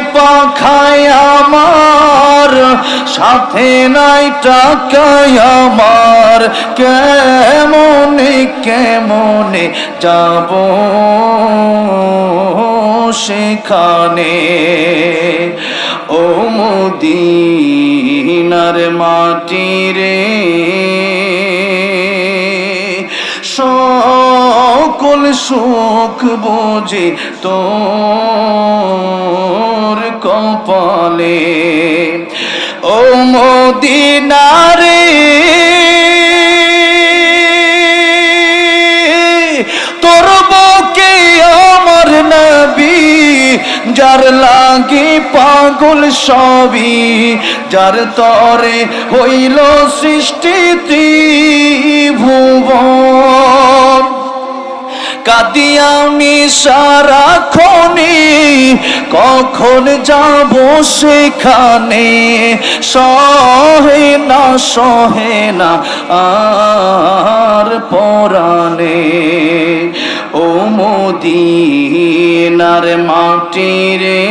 পাখায় আমার, সাথে নাই টাকায় আমার। কেমনে কেমনে যাব সেখানে? ও মদিনার মাটি রে সকল সুখ বোঝে তোর কপালে। ও মদিনারে তোর বুকে আমার নবী, যার লাগে পাগল সবই, যার তরে হইল সৃষ্টি ভুবন কাদি আমি সারাক্ষণে, কখন যাব সেখানে? সহে না সহে না, আর পরাণে? ও মদিনার মাটি রে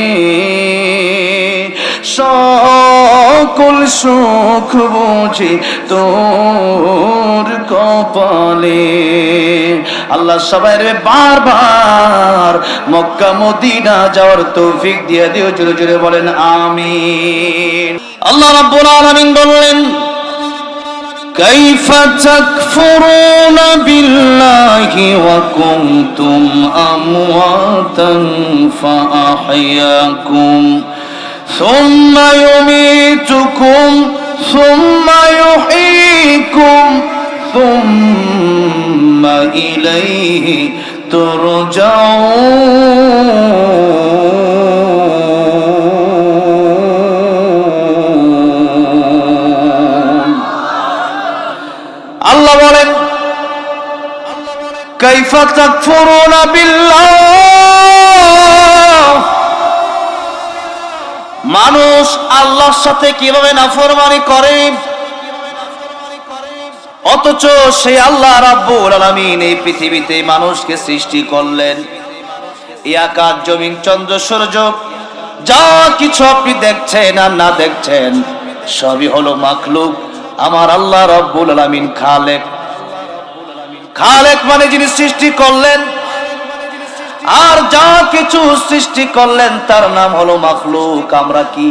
সকল সুখ বুঝি তোর কপালে আল্লাহ সবাই রে বারবার মক্কা মদিনা যাওয়ার তৌফিক দিয়ে দিও জোরে জোরে বলেন আমিন আল্লাহ রাব্বুল আলামিন বললেন كيف تكفرون بالله وكنتم أمواتا فأحياكم ثم يميتكم ثم يحييكم ثم إليه ترجعون الله بولن كيف تكفرون بالله মানুষ আল্লাহর সাথে কীভাবে নাফরমানি করে? অথচ সেই আল্লাহ রাব্বুল আলামিন এই পৃথিবীতে মানুষকে সৃষ্টি করলেন। আকাশ, জমিন, চন্দ্র, সূর্য, যা কিছু আপনি দেখছেন আর না দেখছেন, সবই হলো মাখলুক। আমার আল্লাহ রব্বুল আলামিন খালেক। খালেক মানে যিনি সৃষ্টি করলেন আর যা কিছু সৃষ্টি করলেন, তার নাম হলো মাখলুক। আমরা কি?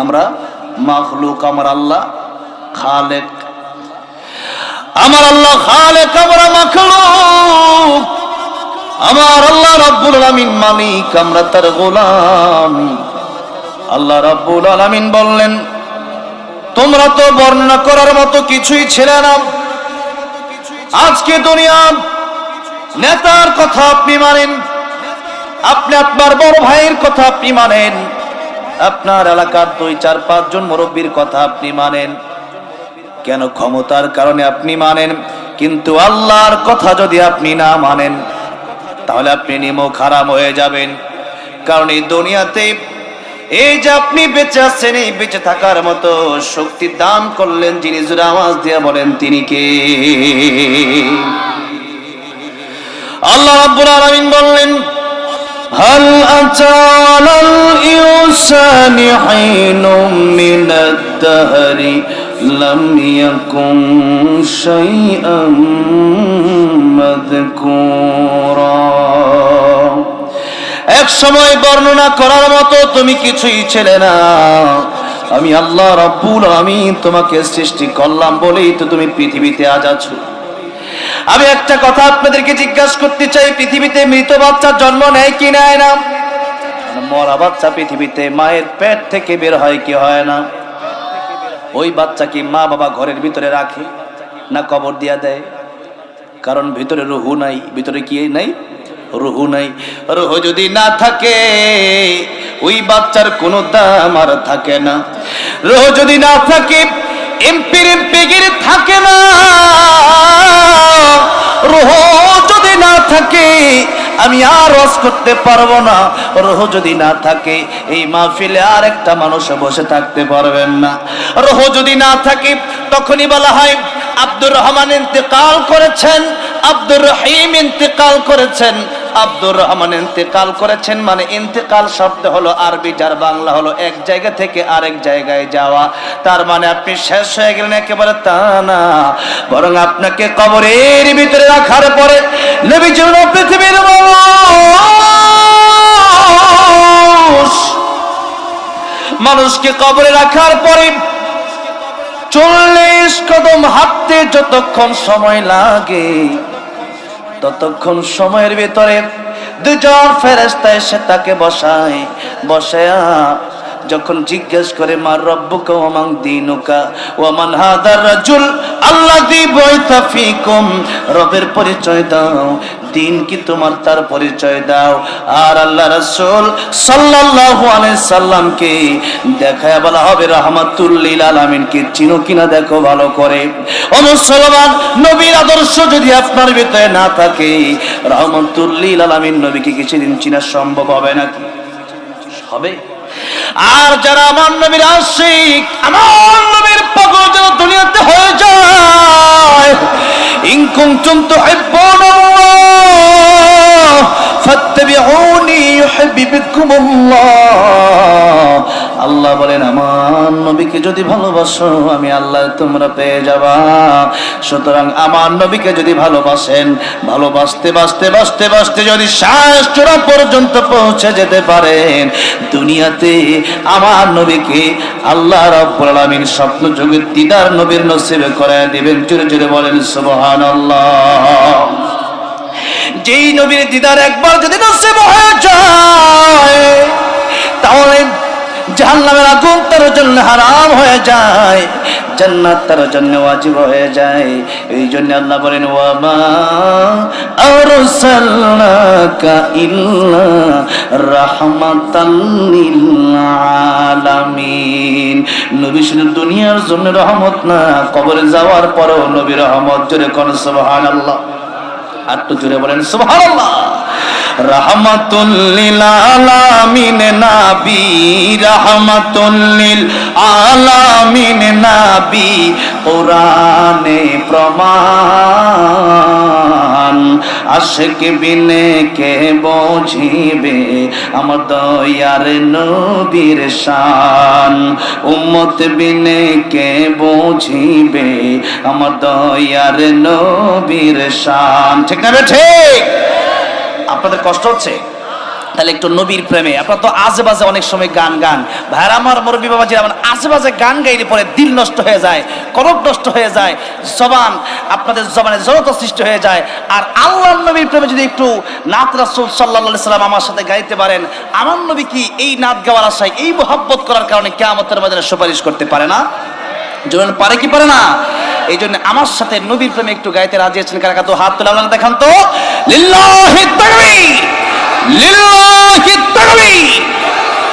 আমরা মাখলুক, আমার আল্লাহ খালেক। আমার আল্লাহ খালেক, আমরা মাখলুক। আমার আল্লাহ রাব্বুল আলামিন মালিক, আমরা তার গোলাম। আল্লাহ রাব্বুল আলামিন বললেন, তোমরা তো বর্ণনা করার মতো কিছুই ছিলে না। আজকে দুনিয়া নেতার কথা আপনি মানেন। আপনি আপনার বড় ভাইয়ের কথা আপনি মানেন। আপনার এলাকার দুই, চার পাঁচজন মুরব্বীর কথা আপনি মানেন। কেন ক্ষমতার কারণে আপনি মানেন, কিন্তু আল্লাহর কথা যদি আপনি না মানেন, তাহলে আপনি নিমক হারাম হয়ে যাবেন। কারণ এই দুনিয়াতে এই যে আপনি বেঁচে আছেন, এই বেঁচে থাকার মতো শক্তি দান করলেন যিনি জুড়ে আওয়াজ দিয়ে বলেন, তিনি কে? আল্লাহ রাব্বুল আলামিন বললেন هل أتى على الإنسان حين من الدهر لم يكن شيئا مذكورا এ এক সময় বর্ণনা করার মতো তুমি কিছুই ছিলে না আমি আল্লাহ রব্বুল আমি তোমাকে সৃষ্টি করলাম বলেই তো তুমি পৃথিবীতে আজ আছো আমি একটা কথা আপনাদেরকে জিজ্ঞাসা করতে চাই, পৃথিবীতে মৃত বাচ্চার জন্ম নেয় কি নেয় না? মরা বাচ্চা পৃথিবীতে মায়ের পেট থেকে বের হয় কি হয় না? ওই বাচ্চাকে মা বাবা ঘরের ভিতরে রাখে না কবর দিয়া দেয়? কারণ ভিতরে রুহু নাই, ভিতরে কি নাই? রুহু নাই। রুহু যদি না থাকে, ওই বাচ্চার কোনো দাম আর থাকে না। রুহু যদি না থাকে এমপির এমপিগির থাকে না। রুহু যদি না থাকে, আমি আর রস করতে পারব না। রোহ যদি না থাকে, এই মাহফিলে আর একটা মানুষ বসে থাকতে পারবেন না। রোহ যদি না থাকে, তখনই বলা হয়, আব্দুর রহমান ইন্তেকাল করেছেন, আব্দুর রহিম ইন্তেকাল করেছেন। আব্দুর রহমান ইন্তেকাল করেছেন মানে ইন্তেকাল শব্দ হলো আরবি যার বাংলা হলো এক জায়গা থেকে আরেক জায়গায় যাওয়া। তার মানে আপনি শেষ হয়ে গেলেন একেবারে তা না। বরং আপনাকে কবরের ভিতরে রাখার পরে পৃথিবীর মানুষকে কবরে রাখার পরে চল্লিশ কদম হাঁটতে যতক্ষণ সময় লাগে ততক্ষণ সময়ের ভিতরে দুজন ফেরেস্তা এসে তাকে বসায়। বসায়া যখন জিজ্ঞেস করে মার রব্বুকা ওমাং দিনুকা ওমান হাদার রাজুল? আল্লাযী বাইতা ফিকুম। রবের পরিচয় দাও। দিন কি তোমার তার পরিচয় দাও? আর আল্লাহ রাসূল সাল্লাল্লাহু আলাইহি সাল্লামকে দেখায় বলা হবে, রাহমাতুল লিল আলামিনকে চিনো কিনা দেখো ভালো করে? ও মুসলমান, নবীর আদর্শ যদি আপনার ভিতরে না থাকে, রাহমাতুল লিল আলামিন নবীকে কিছুদিন চিনা সম্ভব হবে নাকি হবে? আর যারা আমার নবীর আশিক, আমার নবীর পাগল যেন দুনিয়াতে হয়ে যায়। ইনকুম তুম তুহিব্বুনাল্লাহ, ফাত্তাবিউনি ইউহিব্বুকুমুল্লাহ। আল্লাহ বলেন, আমার নবীকে যদি ভালোবাসো, আমি আল্লাহ তোমরা পেয়ে যাবা। সুতরাং আমার নবীকে যদি ভালোবাসেন, ভালোবাসতে, বাসতে বাসতে বাসতে যদি শ্বাস চূড়া পর্যন্ত পৌঁছে যেতে পারেন, দুনিয়াতে আমার নবীকে আল্লাহ রাব্বুল স্বপ্ন যুগের দিদার নবীর নসিবে করে দিবেন। জোরে জোরে বলেন, সুবহানাল্লাহ। যেই নবীর দিদার একবার যদি নসিব হয়ে যায়, তাহলে জাহান্নামের আগুন তার জন্য হারাম হয়ে যায়, জান্নাত তার জন্য ওয়াজিব হয়ে যায়। এই জন্য আল্লাহ বলেন, ওয়ামা আরসালনাকা ইল্লা রাহমাতাল লিল আলামিন নবী শুধু দুনিয়ার জন্য রহমত না, কবরে যাওয়ার পরেও নবী রহমত জোরে কোন, সুবহানাল্লাহ। আর তো জোরে বলেন, সুবহানাল্লাহ। রহমাতুল্লিল আলামিন নাবি, রহমাতুল্লিল আলামিন নাবি, কোরআনে প্রমাণ। আশিক বিনে কে বুঝিবে আমার দয়ার নবীর শান। উম্মত বিনে কে বুঝিবে আমার দয়ার নবীর শান। ঠিক না ঠিক? আপনাদের কষ্ট হচ্ছে? তাহলে একটু নবীর প্রেমে। আপনারা তো আজে বাজে অনেক সময় গান গান। ভাইরা আমার মুরব্বী বাবাজি আমার আজে বাজে গান গাইলে পরে দিল নষ্ট হয়ে যায়, কলব নষ্ট হয়ে যায়, জবান আপনাদের জবানে জড়তা সৃষ্টি হয়ে যায়। আর আল্লাহ নবীর প্রেমে যদি একটু নাত রাসুল সাল্লাহ সাল্লাম আমার সাথে গাইতে পারেন, আমার নবী কি এই নাত গাওয়ার আশায় এই মোহাব্বত করার কারণে কেয়ামতের মাঝে সুপারিশ করতে পারে না? যেমন পারে কি পারে না? এই জন্য আমার সাথে নবীর প্রেমে একটু গাইতে রাজি আছেন কারা তো হাত তুলে আপনারা দেখান তো।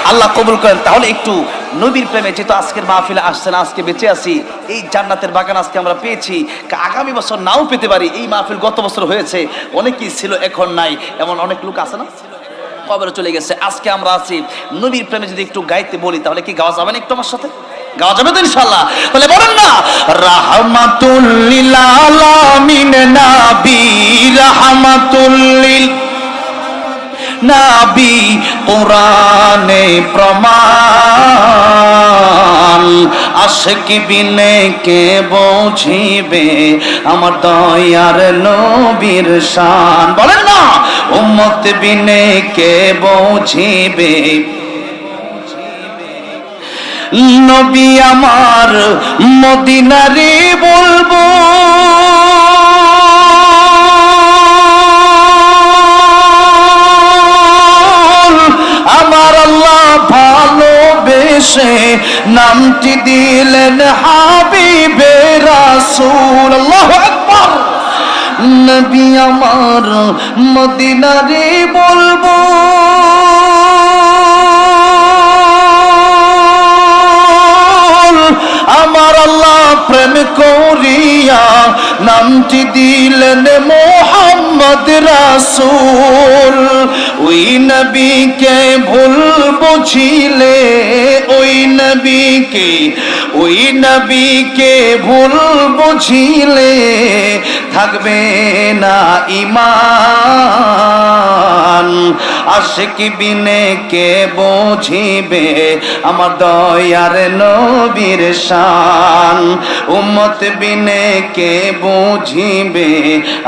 আল্লাহ কবুল করেন। তাহলে একটু নবীর প্রেমে যেহেতু আজকের মাহফিলে আসছেন, আজকে বেঁচে আছি, এই জান্নাতের বাগান আজকে আমরা পেয়েছি। আগামী বছর নাও পেতে পারি। এই মাহফিল গত বছর হয়েছে, অনেকেই ছিল, এখন নাই। এমন অনেক লোক আছে না? কবরে চলে গেছে। আজকে আমরা আছি। নবীর প্রেমে যদি একটু গাইতে বলি, তাহলে কি গাওয়া যাবে না একটু আমার সাথে? গাওয়া যাবে তো ইনশাল্লাহ তাহলে বলেন না। রাহমাতুল্লিল আলামিন নাবি, রাহমাতুল্লিল নাবি, কোরআনে প্রমাণ। আশিক বিনে কে বুঝিবে? আমার দয়ার নবীর শান। বলেন না, উম্মত বিনে কে বুঝিবে? নবী আমার মদিনারে বলব। আমার আল্লাহ ভালোবেসে নামটি দিলেন হাবিবে রাসূল। আল্লাহু আকবার। নবী আমার মদিনারে বলব। প্রেম করিয়া নামটি দিলেন মোহাম্মদ রাসুল। ওই নবীকে ভুল বুঝিলে, ওই নবীকে ওই নবীকে ভুল বুঝিলে। থাকবে না ইমান আশিক বিনে কে বুঝিবে আমার দয়ার নবীর শান? উম্মত বিনে কে বুঝিবে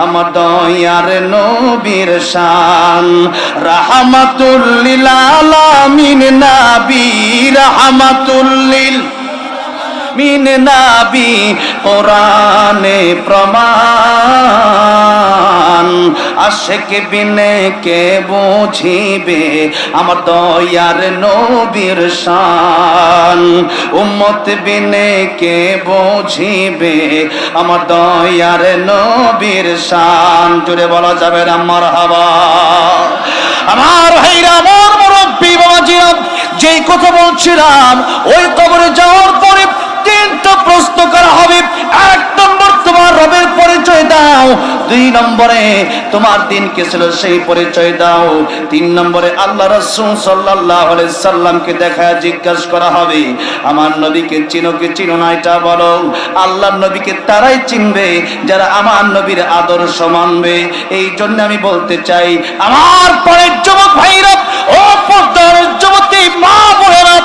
আমার দয়ার নবীর শান? রাহমাতুল্লিল আলামিন, নাবী রাহমাতুল্লিল মিন নাবি, কোরআনে প্রমাণ। আশেক বিনে কে বুঝিবে? আমার দয়ার নবীর শান। উম্মত বিনে কে বুঝিবে? আমার দয়ার নবীর শান। জুড়ে বলা যাবে না আমার হাবা আমার ভাইরা, আমার মুরব্বী, বাবাজিরা, যেই কথা বলছিলাম, ওই কবরে যাওয়ার পরে তিনটা প্রশ্ন করা হবে এক নম্বর তোমার রবের পরিচয় দাও দুই নম্বরে তোমার দিন কে ছিল সেই পরিচয় দাও। তিন নম্বরে আল্লাহ রসুল সাল্লাহ সাল্লামকে দেখা জিজ্ঞাসা করা হবে, আমার নবীকে চিনো কি চিনো না এটা বলো। আল্লাহর নবীকে তারাই চিনবে, যারা আমার নবীর আদর্শ মানবে। এই জন্য আমি বলতে চাই, আমার পরের যুবক ভাইরা, ও পর্দার যুবতী মা বোনেরা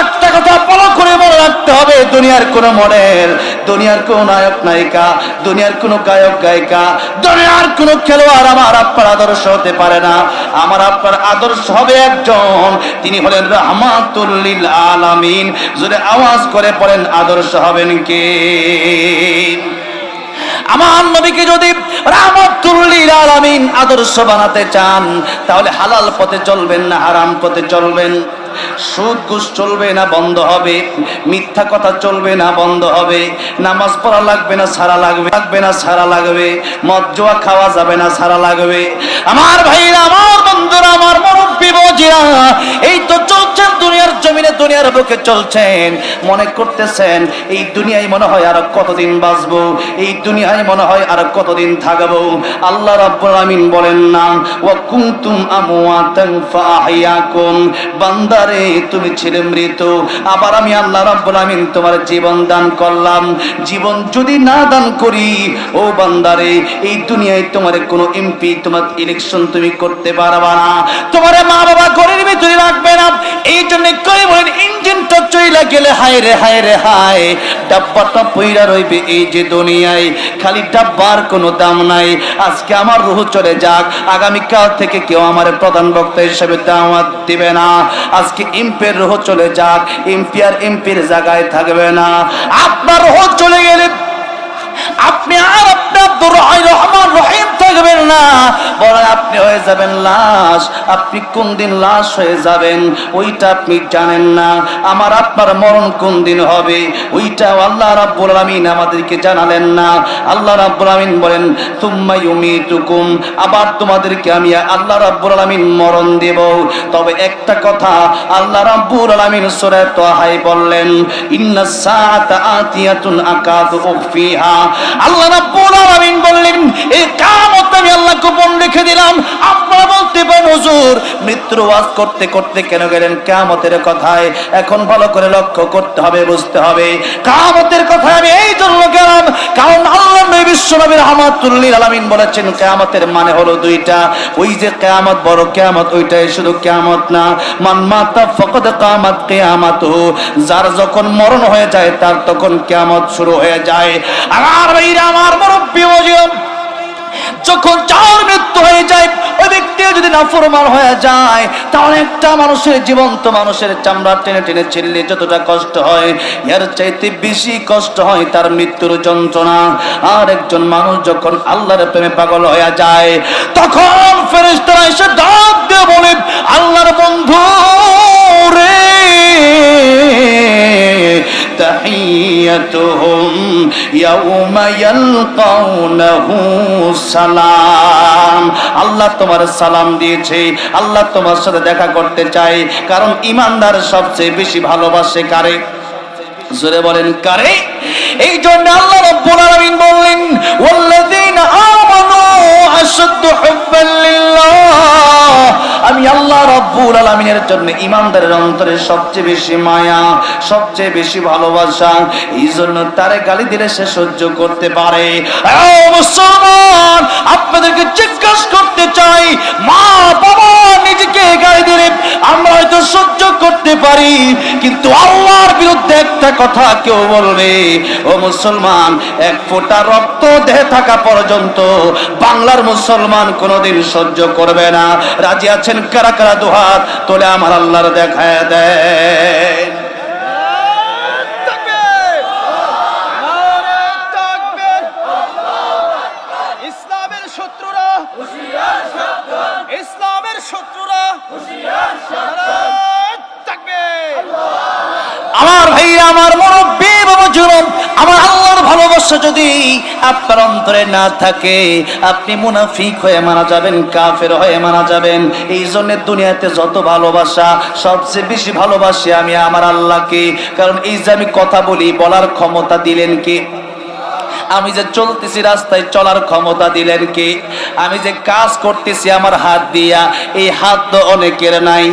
একটা কথা বলো করে মনে রাখতে হবে, দুনিয়ার কোন মডেল, দুনিয়ার কোন নায়ক, নায়িকা, দুনিয়ার কোন গায়ক, গায়িকা, দুনিয়ার কোন খেলোয়াড় আমার আপনার আদর্শ হতে পারে না। আমার আপনার আদর্শ হবে একজন, তিনি হলেন রহমাতুল্লিল আলামিন। যদি আওয়াজ করে পড়েন আদর্শ হবেন কে? আমার নবীকে যদি রাহমাতুল্লিল আলামিন আদর্শ বানাতে চান, তাহলে হালাল পথে চলবেন না হারাম পথে চলবেন? সুদ ঘুষ চলবে না, বন্ধ হবে। মিথ্যা কথা চলবে না, বন্ধ হবে। নামাজ পড়া লাগবে না, সারা লাগবে। লাগবে না, সারা লাগবে। মদ জোয়া খাওয়া যাবে না, সারা লাগবে। আমার ভাইরা, আমার বন্ধুরা, আমার মুরব্বী বজিরা, এই তো চলছেন দুনিয়ার জমিনে দুনিয়ার বুকে চলছেন। মনে করতেছেন, এই দুনিয়ায় মনে হয় আর কতদিন বাঁচবো? এই দুনিয়ায় মনে হয় আর কতদিন থাকব? আল্লাহ রাব্বুল আমিন বলেন না, ওয়া কুনতুম আমওয়াতান ফাআহইয়াকুম। বান্দারে তুমি ছিলে মৃত। আবার আমি আল্লাহ রাব্বুল আমিন তোমার জীবন দান করলাম। জীবন যদি না দান করি, ও বান্দারে, এই দুনিয়ায় তোমার কোনো এমপি, তোমার ইলেকশন তুমি করতে পারবা না। তোমার মা বাবা ঘরের ভিতরে রাখবে না। এই জন্য করে বলেন ইঞ্জিনটা চইলা গেলে হায় রে হায় রে, হায়। ডাব্বাটা পইরা রইবে এই যে দুনিয়ায়। খালি ডাব্বার কোনো দাম নাই। আজকে আমার রুহ চলে যাক। আগামীকাল থেকে কেউ আমার প্রধান বক্তা হিসেবে দাওয়াত দিবে না। আজকে ইম্পের রোহ চলে যাক এমপি আর এমপির জায়গায় থাকবে না। আপনার রোহ চলে গেলে আপনি আর আপনি আব্দুর রহমান রহিম থাকবেন না। বরং আপনি হয়ে যাবেন লাশ। আপনি কোন দিন লাশ হয়ে যাবেন, ওইটা আপনি জানেন না। আমার, আপনার মরণ কোন দিন হবে ওইটা আল্লাহ রাব্বুল আলামিন আমাদেরকে জানালেন না। আল্লাহ রাব্বুল আলামিন বলেন, তুম্মা ইউমিতুকুম। আবার তোমাদেরকে আমি আল্লাহ রাব্বুল আলামিন মরণ দেব। তবে একটা কথা, আল্লাহ রাব্বুল আলামিন সূরা তাহাই বললেন, ইন্নাস সাআতা আতিয়াতুন আকাদু উখফিহা আল্লাহ রাব্বুল আলামিন বললেন, এই কিয়ামত আমি আল্লাহ গোপন রেখে দিলাম। আপনারা বলতে পারেন, হুজুর, মৃত্যুর ওয়াজ করতে করতে কেন গেলেন? কিয়ামতের কথায় এখন ভালো করে লক্ষ্য করতে হবে, বুঝতে হবে। কিয়ামতের কথায় আমি এই জন্য গেলাম, কারণ আল্লাহ নবী বিশ্ব নবী রাহমাতুল্লিল আলামিন বলেছেন, কিয়ামতের মানে হলো দুইটা। ওই যে কিয়ামত বড় কিয়ামত, ওইটাই শুধু কিয়ামত না। মান মাতা ফাকাদ কামাত কিয়ামাতুহু। যার যখন মরণ হয়ে যায়, তার তখন কিয়ামত শুরু হয়ে যায়। আমার আমার মুরব্বি ওজন যখন যার মৃত্যু হয়ে যায়, ওই যদি হয়ে যায়, তাহলে একটা মানুষের জীবন্ত মানুষের চামড়া টেনে টেনে ছিললে যতটা কষ্ট হয়, এর চাইতে বেশি কষ্ট হয় তার মৃত্যুর যন্ত্রণা। আর একজন মানুষ যখন আল্লাহর প্রেমে পাগল হয়ে যায়, তখন ফেরেশতারা এসে ডাক দিয়ে বলে, আল্লাহর বন্ধু রে। تحيتهم يوم يلقونه সালাম আল্লাহ তোমার সালাম দিয়েছে আল্লাহ তোমার সাথে দেখা করতে চাই কারণ ইমানদার সবচেয়ে বেশি ভালোবাসে কারে জোরে বলেন কারে এই জন্য আল্লাহ রব্বুল আলামিন বললেন ওয়াল্লাযীনা আমানু আশাদ্দু হুব্বান লিল্লাহ আমি আল্লাহ রব্বুল আলমিনের জন্য ইমানদারের অন্তরে সবচেয়ে বেশি মায়া, সবচেয়ে বেশি ভালোবাসা এই জন্য তারে গালি দিলে সে সহ্য করতে পারে। আপনাদেরকে জিজ্ঞাসা করতে চাই, মা বাবা নিজেকে গালি দিলে আমরা হয়তো সহ্য করতে পারি, কিন্তু আল্লাহর বিরুদ্ধে একটা কথা কেউ বলবে, ও মুসলমান, এক ফোঁটা রক্ত দেহে থাকা পর্যন্ত বাংলার মুসলমান কোনোদিন সহ্য করবে না। রাজি আছেন কারা কারা দুহাত? তোলে আমার আল্লাহর দেখায় দেয় আমার আমার ভালোবাসা যদি না থাকে, আপনি মুনাফিক হয়ে মারা যাবেন, কাফের হয়ে যাবেন। এই দুনিয়াতে যত ভালোবাসা, সবচেয়ে বেশি ভালোবাসি আমি আমার আল্লাহকে। কারণ এই যে আমি কথা বলি, বলার ক্ষমতা দিলেন কি? আমি যে চলতেছি রাস্তায় চলার ক্ষমতা দিলেন কি? আমি যে কাজ করতেছি আমার হাত দিয়া, এই হাত তো অনেকের নাই।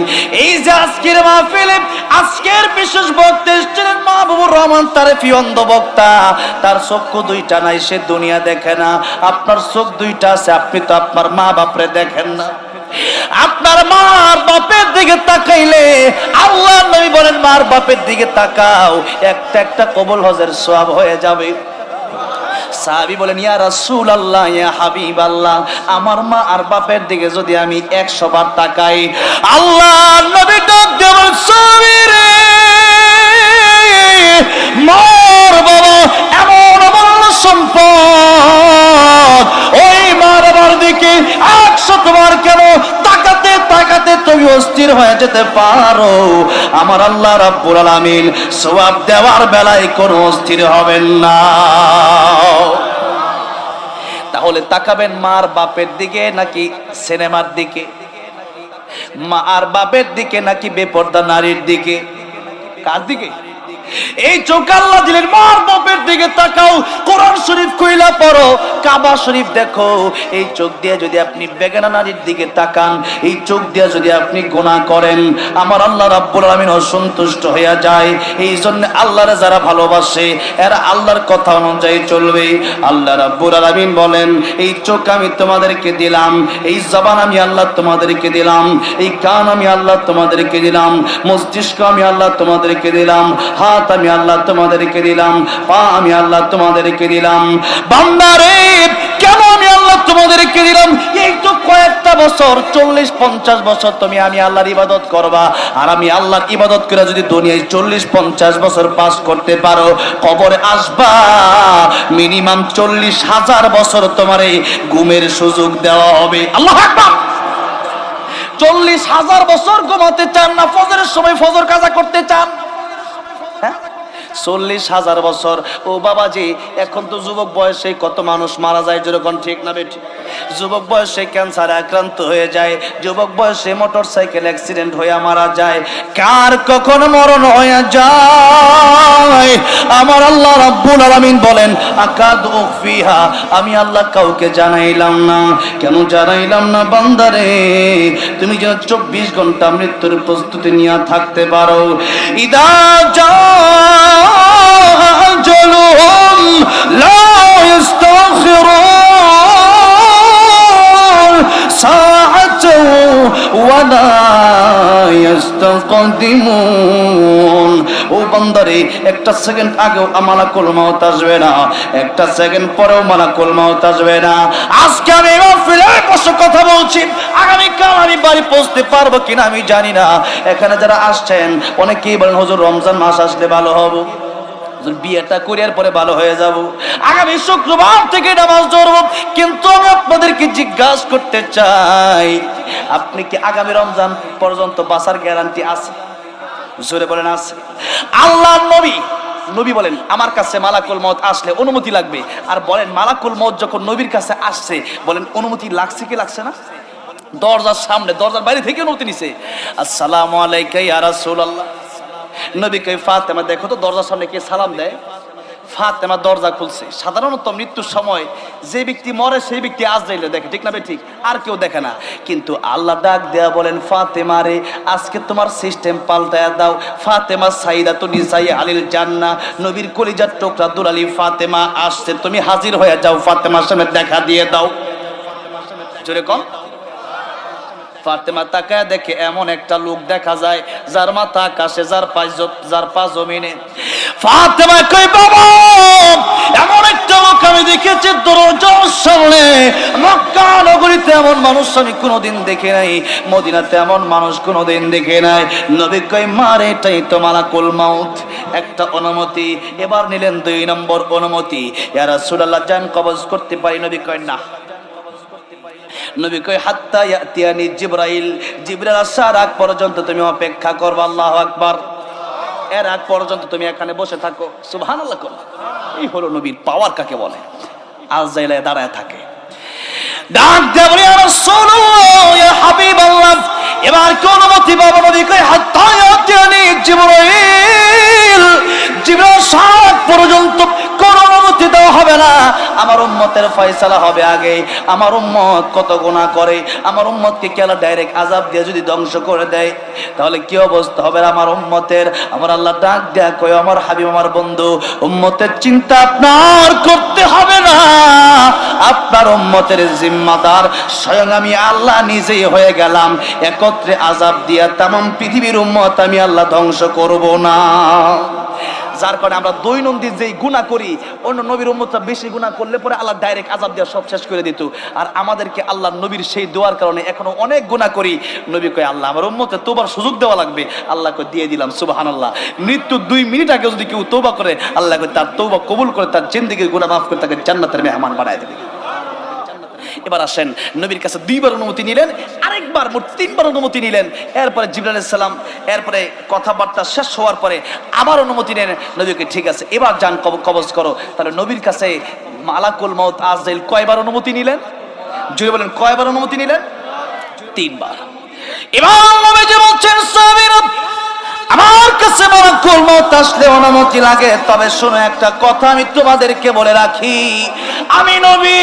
এই যে আজকের মা মাহফিলে, আজকের বিশেষ বক্তা এসেছিলেন মাহবুবুর রহমান, তার ফিয়ন্দ বক্তা। তার চক্ষু দুইটা নাই, সে দুনিয়া দেখে না। আপনার চোখ দুইটা আছে, আপনি তো আপনার মা বাপরে দেখেন না। আপনার মার বাপের দিকে তাকাইলে, আল্লাহ নবী বলেন, মার বাপের দিকে তাকাও, একটা একটা কবল হজের সব হয়ে যাবে। সাহাবি বলেন, ইয়া রাসূল আল্লাহ ইয়া হাবিব আল্লাহ আমার মা আর বাপের দিকে যদি আমি একশো বার তাকাই, আল্লাহ নবী ডাক দেবেন রে, মোর বাবা, এমন অমূল্য সম্পদ ওই মার বাবার দিকে একশো তোমার কেন তাকাতে তাকাতে তুমি অস্থির হয়ে যেতে পারো। আমার আল্লাহ রাব্বুল আলামিন সওয়াব দেওয়ার বেলায় কোনো অস্থির হবেন না। তাহলে তাকাবেন মার বাপের দিকে নাকি সিনেমার দিকে? মা আর বাপের দিকে নাকি বেপর্দা নারীর দিকে? কার দিকে? এই চোখ আল্লাহ দিলেন, মার বাপের দিকে তাকাও, কোরআন শরীফ কইলা পড়ো, কাবা শরীফ দেখো, এই চোখ দিয়ে যদি আপনি বেগানা নারীর দিকে তাকান, এই চোখ দিয়ে যদি আপনি গোনা করেন, আমার আল্লাহ রাব্বুল আলামিন অসন্তুষ্ট হইয়া যায়। এই জন্য আল্লাহরে যারা ভালোবাসে, এরা আল্লাহর কথা অনুযায়ী চলবে। আল্লাহ রাব্বুল আলামিন বলেন, এই চোখ আমি তোমাদেরকে দিলাম, এই জবান আমি আল্লাহ তোমাদেরকে দিলাম, এই কান আমি আল্লাহ তোমাদেরকে দিলাম, মস্তিষ্ক আমি আল্লাহ তোমাদেরকে দিলাম, হাত আমি আল্লাহ তোমাদেরকে দিলাম, পা আমি আল্লাহ তোমাদেরকে দিলাম। বান্দারে, কেন আমি আল্লাহ তোমাদেরকে দিলাম? এই তো কয়েকটা বছর, চল্লিশ, পঞ্চাশ বছর তুমি আমি আল্লাহর ইবাদত করবা। আর আমি আল্লাহর ইবাদত করে যদি দুনিয়ায় চল্লিশ, পঞ্চাশ বছর পাস করতে পারো, কবরে আসবা। মিনিমাম চল্লিশ হাজার বছর তোমার এই ঘুমের সুযোগ দেওয়া হবে। আল্লাহ আকবার! চল্লিশ হাজার বছর ঘুমাতে চান না, ফজরের সময় ফজর কাজা করতে চান? চল্লিশ হাজার বছর। ও বাবাজি, এখন তো যুবক বয়সে কত মানুষ মারা যায় যেরকম ঠিক না বেঠি? যুবক বয়সে ক্যান্সারে আক্রান্ত হয়ে যায়, যুবক বয়সে মোটর সাইকেল অ্যাক্সিডেন্ট হয়ে মারা যায়। কার কখন মরণ হয়ে যায়? আল্লাহ রাব্বুল আলামিন বলেন, আকাদ উফিহা আমি আল্লাহ কাউকে জানাইলাম না। কেন জানাইলাম না বান্দারে? তুমি যেন চব্বিশ ঘণ্টা মৃত্যুর প্রস্তুতি নিয়ে থাকতে পারো। ইদা জালুহুম লা ইস্তাখিরুন সাআতাও ও বান্দারে, একটা সেকেন্ড আগেও মালাকুল মাউত আসবে না, একটা সেকেন্ড পরেও মালাকুল মাউত আসবে না। আজকে আমি মাহফিলে বসে কথা বলছি, আগামী কাল আমি বাড়ি পৌঁছতে পারব কিনা আমি জানি না। এখানে যারা আসছেন, অনেকেই বলেন, হুজুর, রমজান মাস আসলে ভালো হব। বিয়েটা করিয়ার পরে ভালো হয়ে যাব। আগামী শুক্রবার থেকে নামাজ ধরব, কিন্তু আমি আপনাদেরকে জিজ্ঞাসা করতে চাই, আপনি কি আগামী রমজান পর্যন্ত বাসার গ্যারান্টি আছে? জোরে বলেন, আছে। আল্লাহ নবী নবী বলেন, আমার কাছে মালাকুল মত আসলে অনুমতি লাগবে। আর বলেন, মালাকুল মত যখন নবীর কাছে আসছে, বলেন, অনুমতি লাগছে কি লাগছে না? দরজার সামনে, দরজার বাইরে থেকে অনুমতি নিছে। আসসালামু আলাইকা ইয়া রাসূলুল্লাহ। নবী কই ফাতেমা, দেখো তো দরজার সামনে কে সালাম দেয়? ফাতেমা দরজা খুলছে। সাধারণত মৃত্যুর সময় যে ব্যক্তি মরে, সেই ব্যক্তি আজরাইলে দেখে, ঠিক না ঠিক। আর কেউ দেখে না। কিন্তু আল্লাহ ডাক দেয়া বলেন, ফাতেমা রে, আজকে তোমার সিস্টেম পাল্টায়া দাও। ফাতেমা সাইদা তো নিসাই আলিল জান্না। নবীর কলিজার টুকরা দুলালি ফাতেমা আসছে। তুমি হাজির হয়ে যাও। ফাতেমার সামনে দেখা দিয়ে দাও। জোরে কম। ফাতেমা তাকায় দেখে এমন একটা লোক দেখা যায়, যার মাথা আকাশে যার পা যার পা জমিনে। ফাতেমা কই বাবা, এমন একটা লোক আমি দেখেছি দরজার সামনে। মক্কা নগরীতে এমন মানুষ আমি কোনোদিন দেখে নাই, মদিনাতে এমন মানুষ কোনোদিন দেখে নাই। নবী কই মার এটাই তো মালাকুল মাউত। একটা অনুমতি, এবার নিলেন দুই নম্বর অনুমতি। এরা রাসূলুল্লাহ জান কবজ করতে পারি। নবী কয়, না। নবী কই হাত্তা ইয়াতিয়ানি জিব্রাইল। জিব্রাইল আসার আগ পর্যন্ত তুমি অপেক্ষা করবে, আল্লাহু আকবার। এর আগ পর্যন্ত তুমি এখানে বসে থাকো। সুবহানাল্লাহ করো। এই হলো নবীর পাওয়ার কাকে বলে? আজাইলে দাঁড়ায় থাকে। ডাক বলে, ইয়া রাসূলুল্লাহ, ইয়া হাবিবাল্লাহ। এবার কোন অনুমতি পাবো নবী কই হাত্তা ইয়াতিয়ানি জিব্রাইল। জিব্রাইল সাত পর্যন্ত উম্মতের ফয়সালা হবে আগে। আমার উম্মত কত গুনাহ করে? আমার উম্মতকে কেলা ডাইরেক্ট আজাব দিয়ে যদি ধ্বংস করে দেয়? তাহলে কি অবস্থা হবে আমার উম্মতের? আমার আল্লাহ ডাক দেয়া কই আমার হাবিব, আমার বন্ধু, উম্মতের চিন্তা আপনার করতে হবে না। আপনার উম্মতের জিম্মাদার স্বয়ং আমি আল্লাহ নিজেই হয়ে গেলাম। একত্রে আজাব দিয়া তামাম পৃথিবীর উম্মত আমি আল্লাহ ধ্বংস করব না। যার কারণে আমরা দৈনন্দিন যেই গুণা করি, অন্য নবীর উম্মতরা বেশি গুণা করলে পরে আল্লাহ ডাইরেক্ট আজাব দেওয়া সব শেষ করে দিত। আর আমাদেরকে আল্লাহ নবীর সেই দোয়ার কারণে এখনও অনেক গুণা করি। নবী কয়, আল্লাহ, আমার উম্মতে তোবার সুযোগ দেওয়া লাগবে। আল্লাহকে দিয়ে দিলাম সুবাহান আল্লাহ মৃত্যু দুই মিনিট আগে যদি কেউ তৌবা করে, আল্লাহ কয়, তার তৌবা কবুল করে তার জিন্দিগির গুণা মাফ করে তাকে জান্নাতের মেহমান বানায় দেবে। এবার আসেন। নবীর কাছে দুইবার অনুমতি নিলেন, আরেকবার মোট তিনবার অনুমতি নিলেন। এরপরে জিবরাল সালাম, এরপরে কথাবার্তা শেষ হওয়ার পরে আবার অনুমতি নেন। নবীকে ঠিক আছে, এবার যান, কব- কবজ করো। তাহলে নবীর কাছে মালাকুল মৌত আজরাইল কয়বার অনুমতি নিলেন? জুড়ে বলেন, কয়বার অনুমতি নিলেন? তিনবার। এবার নবীজি বলছেন সাহাবীরা আমার কাছে মালাকুল মৌত আসলে অনুমতি লাগে। তবে শোনো, একটা কথা আমি তোমাদেরকে বলে রাখি। আমি নবী,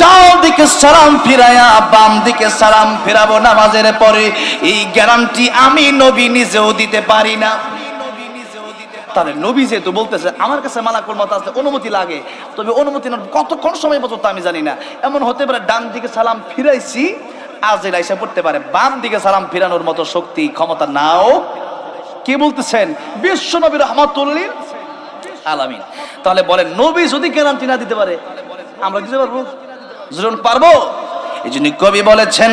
ডান দিকে সালাম ফিরায়া বাম দিকে সালাম ফিরাবো নামাজের পরে। এই গ্যারান্টি আমি নবী নিজেও দিতে পারি না। তাহলে নবী যেহেতু বলতেছে, আমার কাছে মালাকুল মত আসতে অনুমতি লাগে। তবে অনুমতি কতক্ষণ সময় পর্যন্ত আমি জানি না। এমন হতে পারে ডান দিকে সালাম ফিরাইছি আজেল আইসা পড়তে পারে। বাম দিকে সালাম ফিরানোর মতো শক্তি, ক্ষমতা নাও। কি বলতেছেন? বিশ্ব নবী রহমতুল্লিল আলামিন। তাহলে বলেন, নবী যদি গ্যারান্টি না দিতে পারে, আমরা দিতে পারব? দুজন পারব? এই জন্য কবি বলেছেন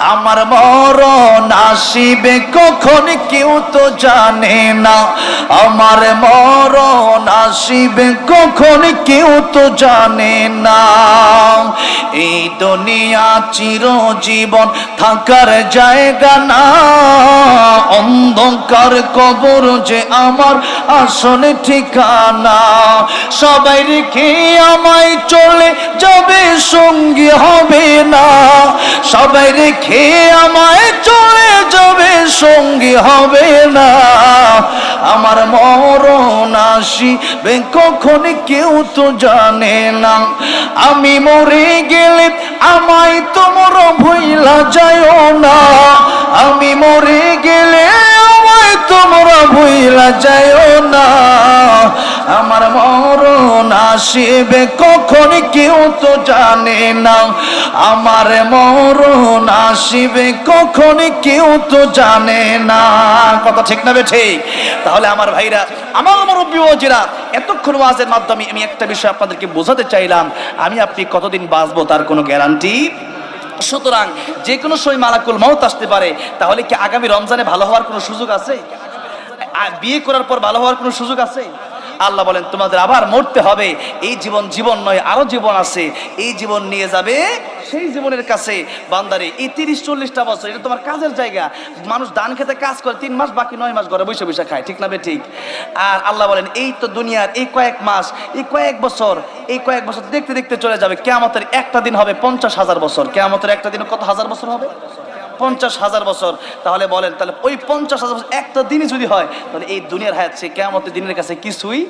আমার মরণ আসিবে কখন কেউ তো জানে না। আমার মরণ আসিবে কখন কেউ তো জানে না। এই দুনিয়া চিরজীবন থাকার জায়গা না। অন্ধকার কবর যে আমার আসলে ঠিকানা। সবাই রেখে আমায় চলে যাবে সঙ্গী হবে না। সবাই রেখে আমায় চলে যাবে, সঙ্গী হবে না। আমার মরণ আসিবে, কখন কেউ তো জানে না। আমি মরে গেলে আমায় তোমরা ভুইলা যায় না। আমি মরে গেলে আমায় তোমরা ভুইলা যায় না। আমার মরণ আসিবে কখন কেউ তো জানে না। আমার মরণ আসিবে কখন কেউ তো জানে না। কথা ঠিক না ঠিক? তাহলে আমার ভাইরা, আমার আমার অভিভাবকেরা এতক্ষণ ওয়াজের মাধ্যমে আমি একটা বিষয় আপনাদেরকে বোঝাতে চাইলাম। আমি আপনি কতদিন বাঁচবো তার কোনো গ্যারান্টি? সুতরাং যে কোনো সময় মালাকুল মৌত আসতে পারে, তাহলে কি আগামী রমজানে ভালো হওয়ার কোনো সুযোগ আছে? বিয়ে করার পর ভালো হওয়ার কোনো সুযোগ আছে? আল্লাহ বলেন, তোমাদের আবার মরতে হবে। এই জীবন জীবন নয়, আরও জীবন আছে। এই জীবন নিয়ে যাবে সেই জীবনের কাছে। বান্দারে, এই তিরিশ, চল্লিশটা বছর, এটা তোমার কাজের জায়গা। মানুষ ধান খেতে কাজ করে, তিন মাস বাকি, নয় মাস ঘরে বসে বসে খায়, ঠিক না ঠিক? আর আল্লাহ বলেন, এই তো দুনিয়ার এই কয়েক মাস, এই কয়েক বছর, এই কয়েক বছর দেখতে দেখতে চলে যাবে। কেয়ামতের একটা দিন হবে পঞ্চাশ হাজার বছর। কেয়ামতের একটা দিন কত হাজার বছর হবে? পঞ্চাশ হাজার বছর, তাহলে বলেন, তাহলে ওই পঞ্চাশ হাজার বছর একটা দিনই যদি হয়, তাহলে এই দুনিয়ার হায়াত সে কেমতের দিনের কাছে কিছুই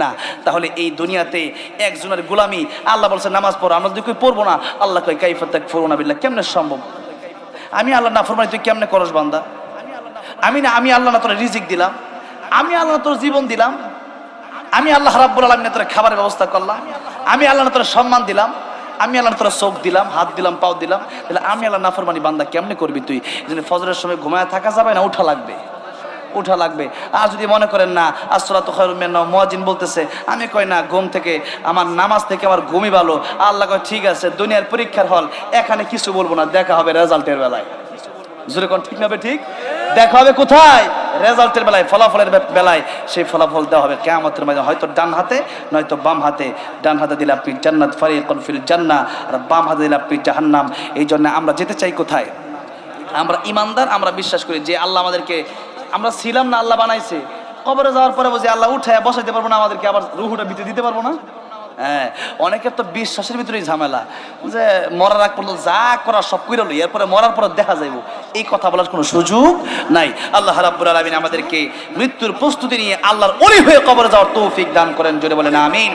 না। তাহলে এই দুনিয়াতে একজনের গোলামি, আল্লাহ বলছে, নামাজ পড়ো, আমরা যদি কেউ পড়ব না, আল্লাহ কই কাইফাত ফোরো না কেমনে সম্ভব? আমি আল্লাহ না ফরমানি, তুই কেমনে করস বান্দা? আমি না, আমি আল্লাহ না তোর রিজিক দিলাম, আমি আল্লাহ তোর জীবন দিলাম, আমি আল্লাহ রাব্বুল আলামিন তোর খাবারের ব্যবস্থা করলাম, আমি আল্লাহ তোর সম্মান দিলাম আমি আল্লাহ তোরা চোখ দিলাম, হাত দিলাম, পাও দিলাম, তাহলে আমি আল্লাহ নাফরমানি বান্দা কেমনে করবি তুই? এই ফজরের সময় ঘুমায় থাকা যাবে না, উঠা লাগবে। উঠা লাগবে। আর যদি মনে করেন না আসলা তো না মহাজিন বলতেছে, আমি কই না, ঘুম থেকে, আমার নামাজ থেকে আমার ঘুমই ভালো। আল্লাহ কয়, ঠিক আছে, দুনিয়ার পরীক্ষার হল, এখানে কিছু বলব না, দেখা হবে রেজাল্টের বেলায়। জোরে কোন ঠিক না ঠিক? দেখা হবে কোথায়? রেজাল্টের বেলায়, ফলাফলের বেলায় সেই ফলাফল দেওয়া হবে। কেমতের মাঝে হয়তো ডান হাতে, নয়তো বাম হাতে। ডান হাতে দিলে আপনি জান্নাত ফারিকুন ফিল জান্না আর বাম হাতে দিলে আপনি জাহান্নাম। এই জন্য আমরা যেতে চাই কোথায়? আমরা ইমানদার, আমরা বিশ্বাস করি যে আল্লাহ আমাদেরকে, আমরা ছিলাম না, আল্লাহ বানাইছে। কবরে যাওয়ার পরে বুঝি আল্লাহ উঠায় বসাইতে পারব না আমাদেরকে, আবার রুহুটা ভিতরে দিতে পারব না? হ্যাঁ অনেকের তো বিশ্বাসের ভিতরেই ঝামেলা। যে মরার আগ পর্যন্ত যা করা সব করে লই, এরপরে মরার পর দেখা যাইব। এই কথা বলার কোনো সুযোগ নাই। আল্লাহ রাব্বুল আলামিন আমাদেরকে মৃত্যুর প্রস্তুতি নিয়ে আল্লাহর অলি হয়ে কবরে যাওয়ার তৌফিক দান করেন, জোরে বলেন, আমিন।